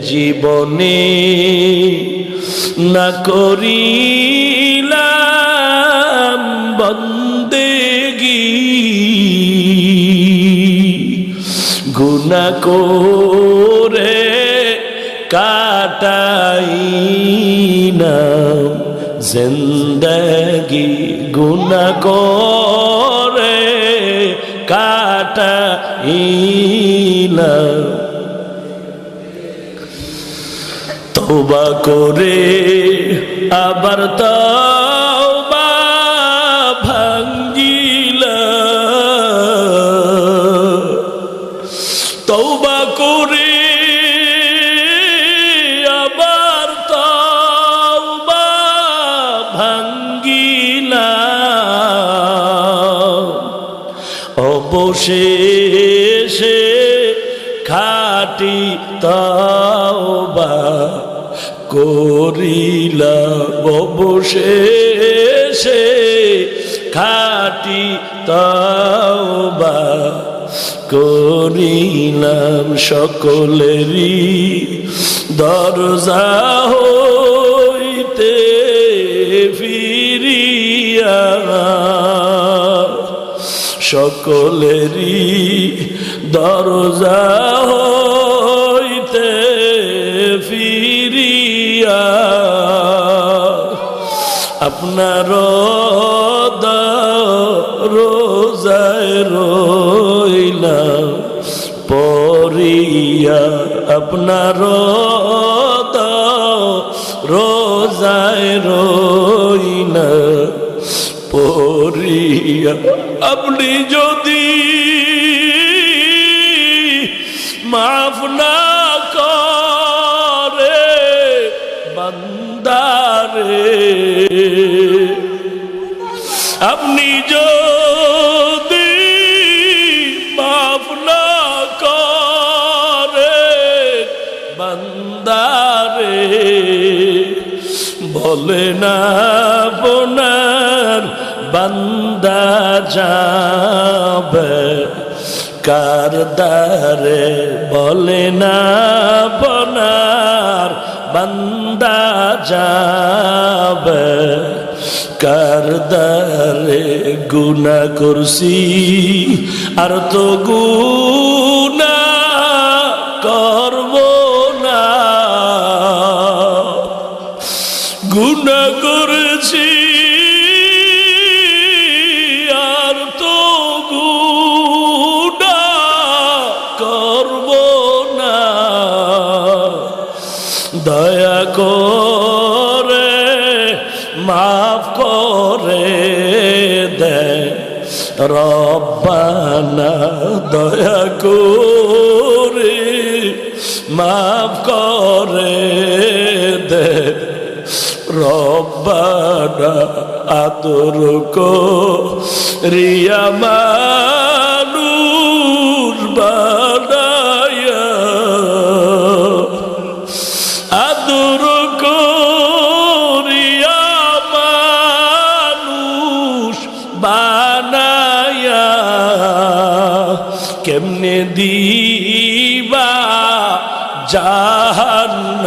জীবনে না করিলাম বন্দেগি গুনা করে কাটাই না জিন্দগি। গুনা করে কাটাই না তওবা করে আবার তওবা ভাঙ্গিলা করে ভাঙ্গিলা অবশেষে খাটি তাওবা করিলা অবশেষে খাটি তাওবা করিলাম সকলেরই দরজা হইতে ফিরিয়া। সকলেরই দরজা হইতে ফিরিয়া। আপনার রোজায় রইলাম পরিয়া আপনার রোজায় রইলাম পরিয়া আপনি যদি মাফ না করে বান্দারে আপনি বান্দারে বলে না বোনার বান্দা যাবে কার দারে বলে না বোনার বান্দা যাব কার দারে গুনা করছি? আর তো গুনা করে মাফ করে দে। রব্বানা দয়া করে মাফ করে দে। রব্বানা আতর কো কেমনে দিবা জাহান্নামে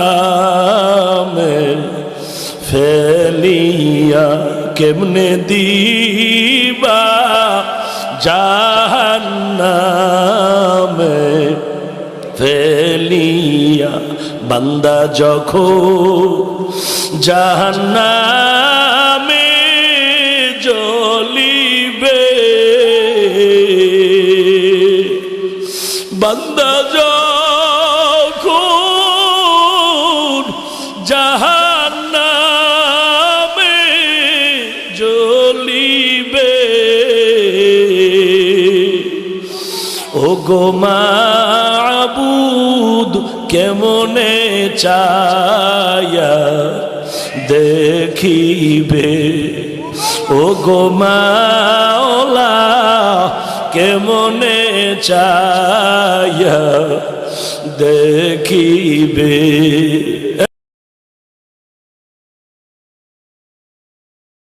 ফেলিয়া? কেমনে দিবা জাহান্নামে ফেলিয়া? বান্দা যখন জাহান্নামে বান্দা যখন জাহান্নামে জ্বলিবে ও গো মাবুদ কেমনে চায়া দেখিবে? ও গো মাওলা মনে চাইয়া দেখিবে?